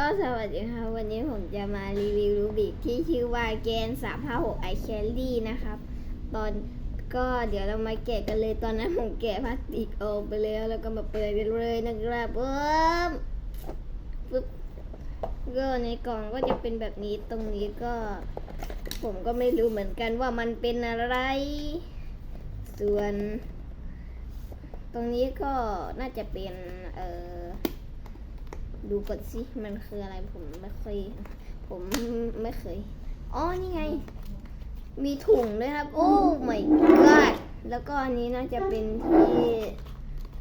ก็สวัสดีค่ะ วันนี้ผมจะมารีวิวรูบิกที่ชื่อว่าแกน356 i c a r r y นะครับ ตอนก็เดี๋ยวเรามาแกะกันเลยตอนนั้นผมแกะพลาสติกออกไปแล้วแล้วก็มาเปิดกันเลยนะครับเอิ่มปึ๊บก็ในกล่องก็จะเป็นแบบนี้ตรงนี้ก็ ผมก็ไม่รู้เหมือนกันว่ามันเป็นอะไร ส่วน ตรงนี้ก็น่าจะเป็นเอ่อ ดูก่อนสิมันคืออะไรผมไม่เคย ผมไม่เคยอ๋อนี่ไง มีถุงด้วยครับ โอ้ my god แล้วก็อันนี้น่าจะเป็นที่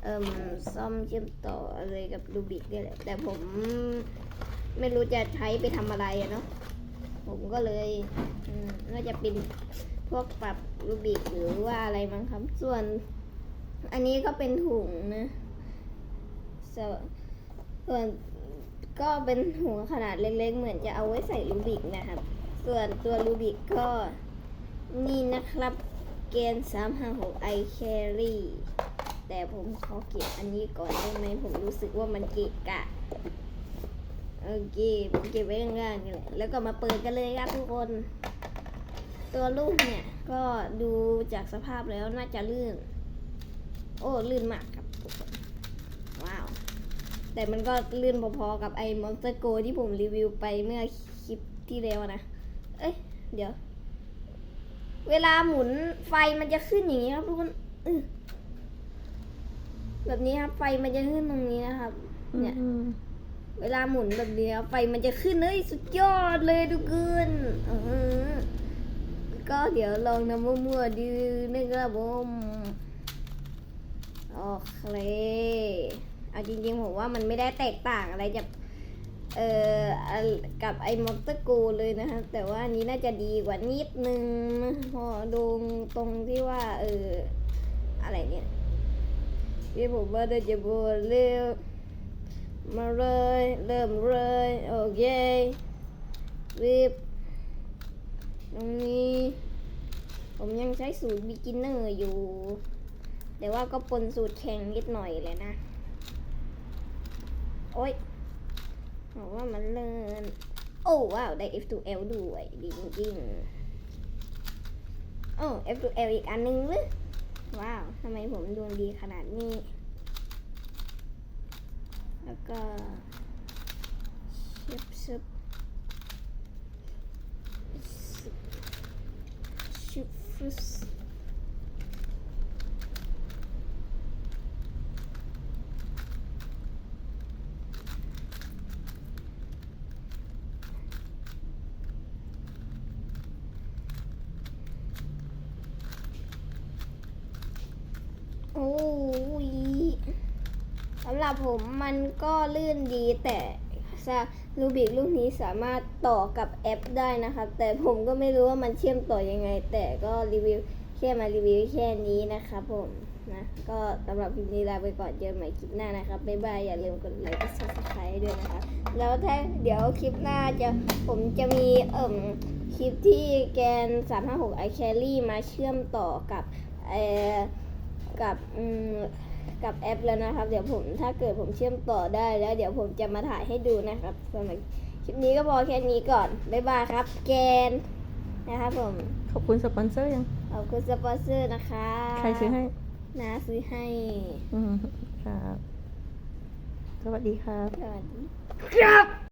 เอ่มซ่อมเชื่อมต่ออะไรกับรูบิกนี่แหละแต่ผมไม่รู้จะใช้ไปทำอะไรอะเนาะผมก็เลยน่าจะเป็นพวกปรับรูบิกหรือว่าอะไรมั้งครับ ส่วน อันนี้ก็เป็นถุงนะส่วน ก็เป็นถุงขนาดเล็กๆ เหมือนจะเอาไว้ใส่รูบิกนะครับ ส่วนตัวรูบิกก็นี่นะครับ เกณฑ์356 i carry แต่ผมขอเก็บอันนี้ก่อนได้ไหมผมรู้สึกว่ามันเกะกะโอเคผมเก็บไว้ข้างล่างนี่แหละแล้วก็มาเปิดกันเลยครับทุกคน ตัวลูกเนี่ย ก็ดูจากสภาพแล้วน่าจะลื่น โอ้ลื่นมากครับทุกคนว้าว แต่มันก็ลื่นพอๆกับไอ้มอนสเตอร์โกที่ผมรีวิวไปเมื่อคลิปที่แล้วนะ เอ้ย เดี๋ยว เวลาหมุนไฟมันจะขึ้นอย่างนี้ครับทุกคนอื้อแบบนี้ครับ ไฟมันจะขึ้นตรงนี้นะครับ เนี่ย เวลาหมุนแบบนี้ไฟมันจะขึ้นเลยสุดยอดเลยทุกคนก็เดี๋ยวลองนำมั่วๆดูนะครับผมโอเค เอาจริงๆผมว่ามันไม่ได้แตกต่างอะไรจากเอ่ออันกับไอ้มอนสเตอร์โกเลยนะครับแต่ว่านี้น่าจะดีกว่านิดนึงพอดูตรงที่ว่าเอออะไรเนี่ยที่ผมว่าน่าจะบวเร็วมาเลยเริ่มเลยโอเครีบตรงนี้ผมยังใช้สูตร beginner อยู่ แต่ว่าก็ปนสูตรแข่งนิดหน่อยเลยนะ โอ๊ยบอกว่ามันเลินโอ้ว้าวได้ F2L ด้วยดีจริงๆโอ้ F2L อีกอันนึงหรือว้าวทำไมผมดวงดีขนาดนี้ แล้วก็ชิบชิบชิบฟุส โอ้ยสำหรับผมมันก็ลื่นดีแต่ลูบิกลูกนี้สามารถต่อกับแอปได้นะครับ แต่ผมก็ไม่รู้ว่ามันเชื่อมต่อยังไง แต่ก็รีวิวแค่มารีวิวแค่นี้นะครับผมนะก็สำหรับคลิปนี้ลาไปก่อนเจอกันใหม่คลิปหน้านะครับบ๊ายบายอย่าลืมกดไลค์กดซับสไครต์ด้วยนะครับแล้วถ้าเดี๋ยวคลิปหน้าจะผมจะมีเอ่มคลิปที่แกน 356 i carry มาเชื่อมต่อกับเอ่อ กับอืมกับแอปแล้วนะครับ เดี๋ยวผมถ้าเกิดผมเชื่อมต่อได้แล้ว เดี๋ยวผมจะมาถ่ายให้ดูนะครับสำหรับคลิปนี้ก็พอแค่นี้ก่อนบ๊ายบายครับ แกนนะครับผมขอบคุณสปอนเซอร์ยังขอบคุณสปอนเซอร์นะคะ ใครซื้อให้นาซื้อให้อืมครับ สวัสดีครับสวัสดีครับ